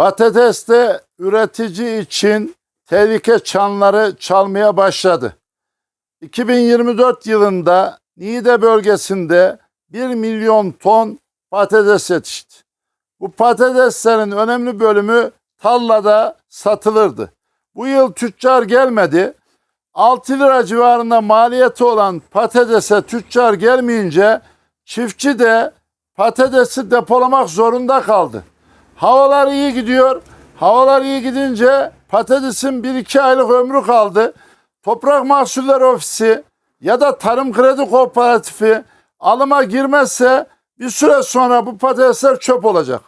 Patateste üretici için tehlike çanları çalmaya başladı. 2024 yılında Niğde bölgesinde 1 milyon ton patates yetişti. Bu patateslerin önemli bölümü tarlada satılırdı. Bu yıl tüccar gelmedi. 6 lira civarında maliyeti olan patatese tüccar gelmeyince çiftçi de patatesi depolamak zorunda kaldı. Havalar iyi gidiyor. Havalar iyi gidince patatesin 1-2 aylık ömrü kaldı. Toprak Mahsulleri Ofisi ya da Tarım Kredi Kooperatifi alıma girmezse bir süre sonra bu patatesler çöp olacak.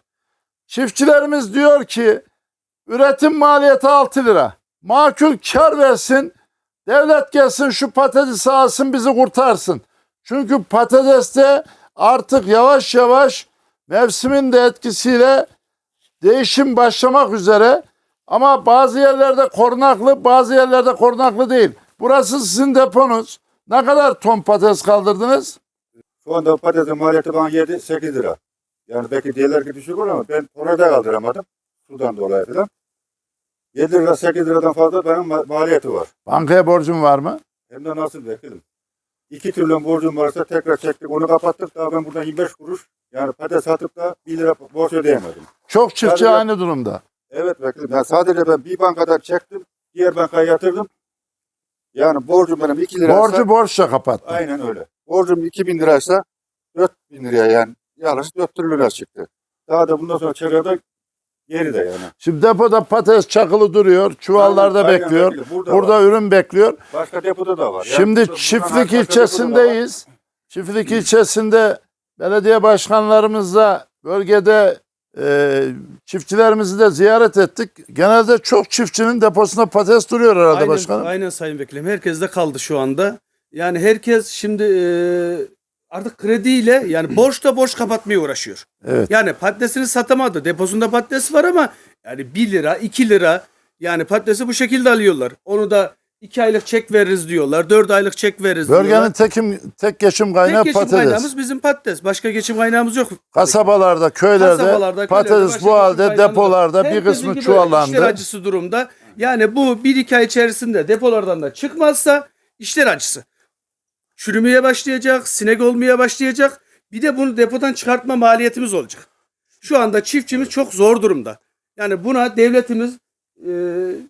Çiftçilerimiz diyor ki üretim maliyeti 6 lira. Makul kar versin. Devlet gelsin şu patatesi alsın bizi kurtarsın. Çünkü patateste artık yavaş yavaş mevsimin de etkisiyle değişim başlamak üzere. Ama bazı yerlerde korunaklı, bazı yerlerde korunaklı değil. Burası sizin deponuz. Ne kadar ton patates kaldırdınız? Şu anda patatesin maliyeti bana 7-8 lira. Yani belki diğerler ki düşük olur ama ben onu da kaldıramadım. Sudan dolayı falan. 7 lira 8 liradan fazla benim ma- maliyeti var. Bankaya borcun var mı? Hem de nasıl bekledim. 2 trilyon borcum varsa tekrar çektik onu kapattık. Daha ben buradan 25 kuruş yani patates satıp da 1 lira borç ödeyemedim. Çok çiftçi Sadece- aynı durumda. Evet bekledim. Yani sadece ben bir bankadan çektim. Diğer bankaya yatırdım. Yani borcum benim 2 liraysa. Borcu borçla kapattın. Aynen öyle. Borcum 2000 liraysa 4000 liraya yani. Yalnız 4 lira çıktı. Daha da bundan sonra çevrede geri de yani. Şimdi depoda patates çakılı duruyor. Çuvallarda Aynen, aynen bekliyor. bekliyor. Burada, Burada var. ürün bekliyor. Başka depoda da var. Yani Şimdi burada- buradan çiftlik başka depoda da var. ilçesindeyiz. Çiftlik ilçesinde belediye başkanlarımızla bölgede e, çiftçilerimizi de ziyaret ettik. Genelde çok çiftçinin deposunda patates duruyor herhalde Aynen, başkanım. aynen Sayın Vekilim. Herkes de kaldı şu anda. Yani herkes şimdi e, artık krediyle yani borçla borç kapatmaya uğraşıyor. Evet. Yani patatesini satamadı. Deposunda patates var ama yani 1 lira 2 lira yani patatesi bu şekilde alıyorlar. Onu da 2 aylık çek veririz diyorlar. 4 aylık çek veririz Bölgenin diyorlar. tekim, tek geçim kaynağı Tek geçim patates. kaynağımız bizim patates. Başka geçim kaynağımız yok. Kasabalarda, köylerde Kasabalarda, patates köylerde bu başka geçim halde kaynağımız yok. depolarda bir Herkesin kısmı gibi işler çuvallandı. acısı durumda. Yani bu 1-2 ay içerisinde depolardan da çıkmazsa işler acısı. Çürümeye başlayacak, sinek olmaya başlayacak. Bir de bunu depodan çıkartma maliyetimiz olacak. Şu anda çiftçimiz çok zor durumda. Yani buna devletimiz e,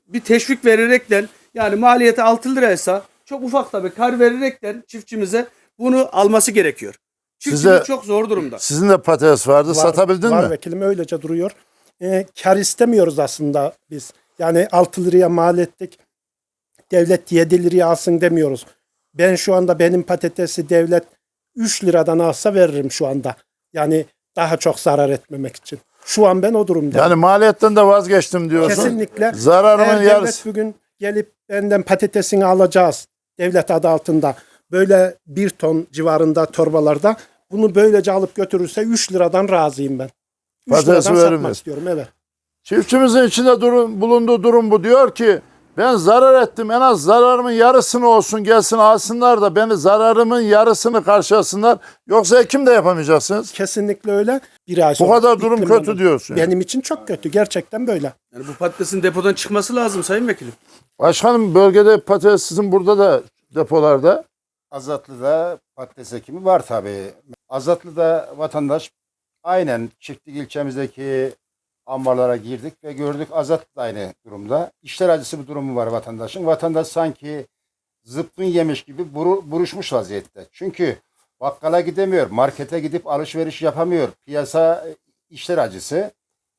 bir teşvik vererekten yani maliyeti 6 liraysa çok ufak tabii kar vererekten çiftçimize bunu alması gerekiyor. Çiftçimiz Size- çok zor durumda. Sizin de patates vardı. Var- Satabildin var mi? vekilim öylece duruyor. Ee, kar istemiyoruz aslında biz. Yani 6 liraya mal ettik. Devlet 7 liraya alsın demiyoruz. Ben şu anda benim patatesi devlet 3 liradan alsa veririm şu anda. Yani daha çok zarar etmemek için. Şu an ben o durumdayım. Yani maliyetten de vazgeçtim diyorsun. Kesinlikle. Zararımın Eğer devlet yarısı. bugün gelip benden patatesini alacağız devlet adı altında böyle bir ton civarında torbalarda bunu böylece alıp götürürse 3 liradan razıyım ben. 3 Patatesi liradan satmak misin? istiyorum evet. Çiftçimizin içinde durum, bulunduğu durum bu. Diyor ki ben zarar ettim en az zararımın yarısını olsun gelsin alsınlar da beni zararımın yarısını karşılasınlar. Yoksa ekim de yapamayacaksınız. Kesinlikle öyle. Bir ay Bu sonra kadar durum iklim kötü olur. diyorsun. yani. Benim için çok kötü. Gerçekten böyle. Yani bu patatesin depodan çıkması lazım Sayın Vekilim. Başkanım bölgede patates sizin burada da depolarda. Azatlı'da patates ekimi var tabii. Azatlı'da vatandaş aynen çiftlik ilçemizdeki ambarlara girdik ve gördük Azatlı da aynı durumda. İşler acısı bir durumu var vatandaşın. Vatandaş sanki zıpkın yemiş gibi buru- buruşmuş vaziyette. Çünkü bakkala gidemiyor, markete gidip alışveriş yapamıyor. Piyasa e, işler acısı.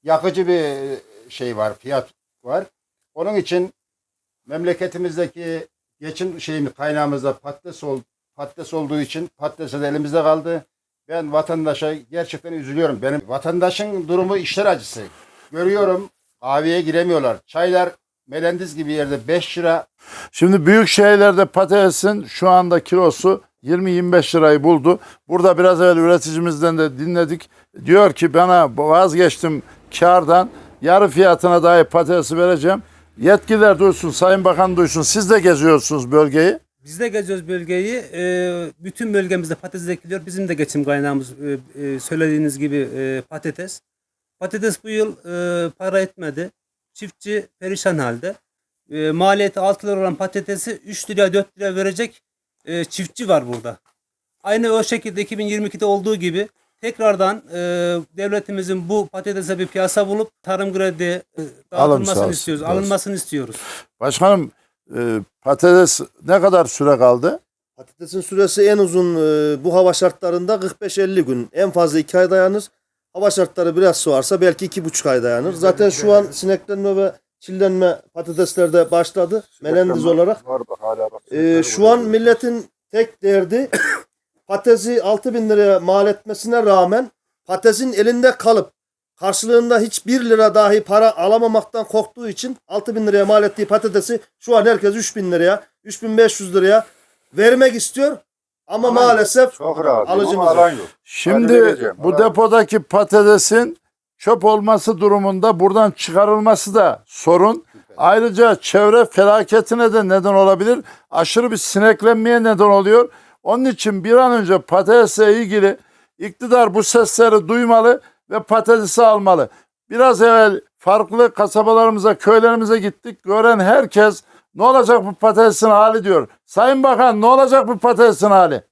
Yakıcı bir e, şey var, fiyat var. Onun için memleketimizdeki geçim şeyimiz kaynağımızda patates ol, patates olduğu için patates de elimizde kaldı. Ben vatandaşa gerçekten üzülüyorum. Benim vatandaşın durumu işler acısı. Görüyorum kahveye giremiyorlar. Çaylar melendiz gibi yerde 5 lira. Şimdi büyük şehirlerde patatesin şu anda kilosu 20-25 lirayı buldu. Burada biraz evvel üreticimizden de dinledik. Diyor ki bana vazgeçtim kardan yarı fiyatına dahi patatesi vereceğim. Yetkililer duysun, Sayın Bakan duysun. Siz de geziyorsunuz bölgeyi. Biz de geziyoruz bölgeyi. Ee, bütün bölgemizde patates ekiliyor. Bizim de geçim kaynağımız e, e, söylediğiniz gibi e, patates. Patates bu yıl e, para etmedi. Çiftçi perişan halde. E, maliyeti 6 lira olan patatesi 3 lira 4 lira verecek e, çiftçi var burada. Aynı o şekilde 2022'de olduğu gibi tekrardan e, devletimizin bu patatese bir piyasa bulup tarım kredi e, dağıtılmasını istiyoruz. Alınmasını istiyoruz. Başkanım e, patates ne kadar süre kaldı? Patatesin süresi en uzun e, bu hava şartlarında 45-50 gün. En fazla 2 ay dayanır. Hava şartları biraz soğarsa belki 2,5 ay dayanır. Zaten şu an sineklenme ve çillenme patateslerde başladı. Menendiz olarak. Var bak hala bak. E, şu an milletin tek derdi patatesi 6000 liraya mal etmesine rağmen patatesin elinde kalıp karşılığında hiçbir lira dahi para alamamaktan korktuğu için 6000 liraya mal ettiği patatesi şu an herkes 3000 liraya 3500 liraya vermek istiyor. Ama Alan maalesef Çok rahat. Alıcımız Ama yok. alan yok. Şimdi vereceğim, bu alan. depodaki patatesin çöp olması durumunda buradan çıkarılması da sorun. Ayrıca çevre felaketine de neden olabilir. Aşırı bir sineklenmeye neden oluyor. Onun için bir an önce patatesle ilgili iktidar bu sesleri duymalı ve patatesi almalı. Biraz evvel farklı kasabalarımıza, köylerimize gittik. Gören herkes ne olacak bu patatesin hali diyor. Sayın Bakan ne olacak bu patatesin hali?